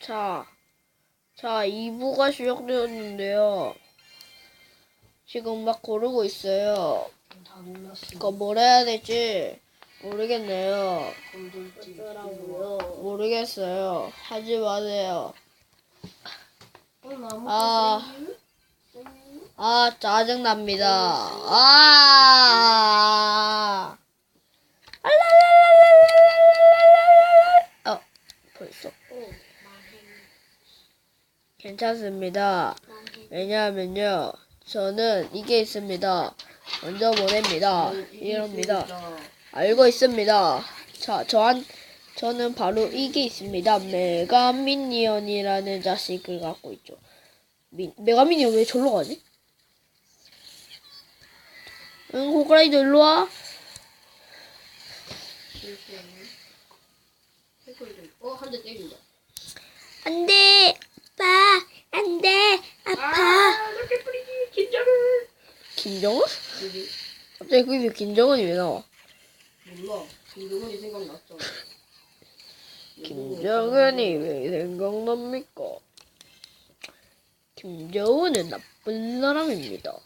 자, 자, 2부가 시작되었는데요. 지금 막 고르고 있어요. 다. 이거 뭘 해야 될지 모르겠네요. 어쩌라고요? 모르겠어요. 하지 마세요. 어, 나무 아. 껍데기? 아, 짜증 납니다. 아! 괜찮습니다. 왜냐하면요, 저는 이게 있습니다. 먼저 보냅니다. 이럽니다. 알고 있습니다. 자, 저한, 저는 바로 이게 있습니다. 메가미니언이라는 자식을 갖고 있죠. 미, 메가미니언 왜 절로 가지? 응, 호그라이더 일로 와. 어. 안 돼! 아빠! 안 돼! 아, 이렇게 뿌리지. 긴장을. 김정은? 여기 갑자기 거기서 김정은이 왜 나와? 몰라. 김정은이 생각났잖아. 김정은이 왜 생각납니까? 김정은은 나쁜 사람입니다.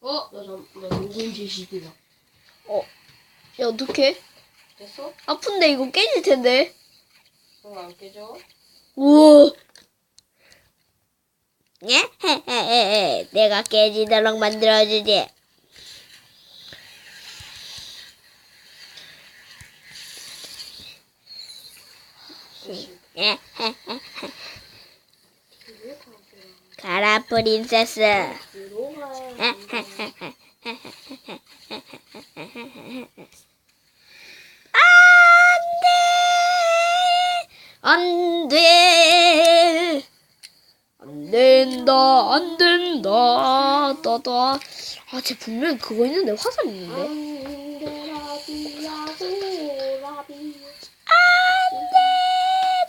어, 나 잠, 나 누구인지 시기다. 야, 어떡해? 됐어? 아픈데 이거 깨질 텐데. 응, 안 깨져? 우와. 예? 내가 깨지도록 만들어주지. 예? 가라 프린세스. 안 돼. 된다. 안 된다. 따다. 아, 쟤 분명히 그거 있는데 화살 있는데.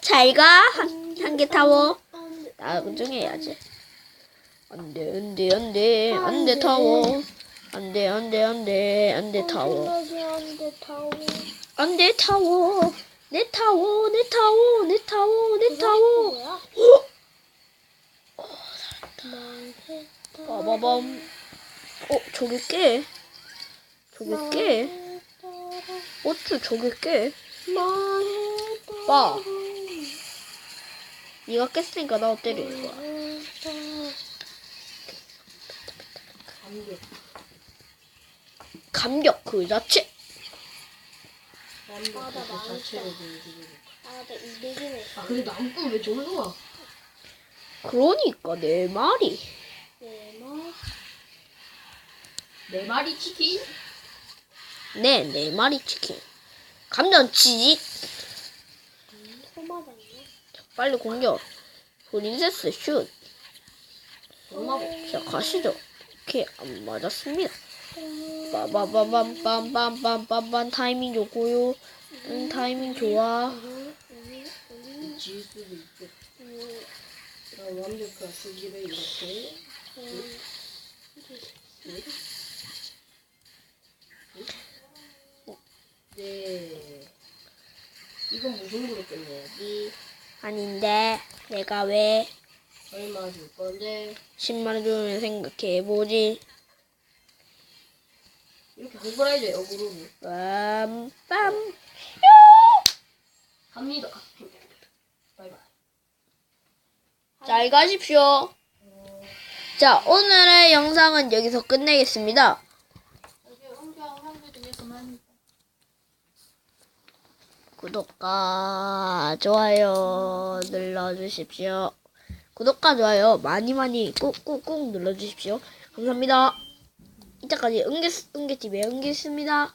잘 가. 한, 한개 타워. 나중에 해야지. 안 돼, 안 돼, 안 돼. 안 돼, 타워. 안 돼, 안 돼, 안 돼. 안 돼, 타워. 안 돼, 타워, 내 타워, 내 타워, 내 타워. 빠바밤. 어, 저게 깨. 저게 깨. 어쭈, 저게 깨. 빠. 네가 깼으니까 나 때리는 거야. 감격. 감격 그 자체. 감격 그 보여주고. 아, 나 이득이네. 아, 근데 나무꾼 왜 저기로 와? 그러니까 내 말이. 네, 뭐. 네 마리 치킨? 네, 내 말이 치킨. 감전 치지. 토마잖아. 빨리 공격. 프린세스 슛. 엄마 자, 가시죠. 이렇게 안 맞았습니다. 빠바바밤빰빰빰빰빰 타이밍 좋고요. 응, 타이밍 좋아. 질 수도 있고. 나 완벽한 수기를 이렇게. 네. 이건 끝내야지? 아닌데, 내가 왜 얼마 줄 건데? 10만원 주면 생각해보지. 이렇게 호그라이드 역으로 빰빰. 합니다. 바이바이. 잘 가십시오. 자, 오늘의 영상은 여기서 끝내겠습니다. 구독과 좋아요 눌러주십시오. 구독과 좋아요 많이 많이 꾹꾹꾹 눌러주십시오. 감사합니다. 이때까지 은개 은개TV의 은개였습니다.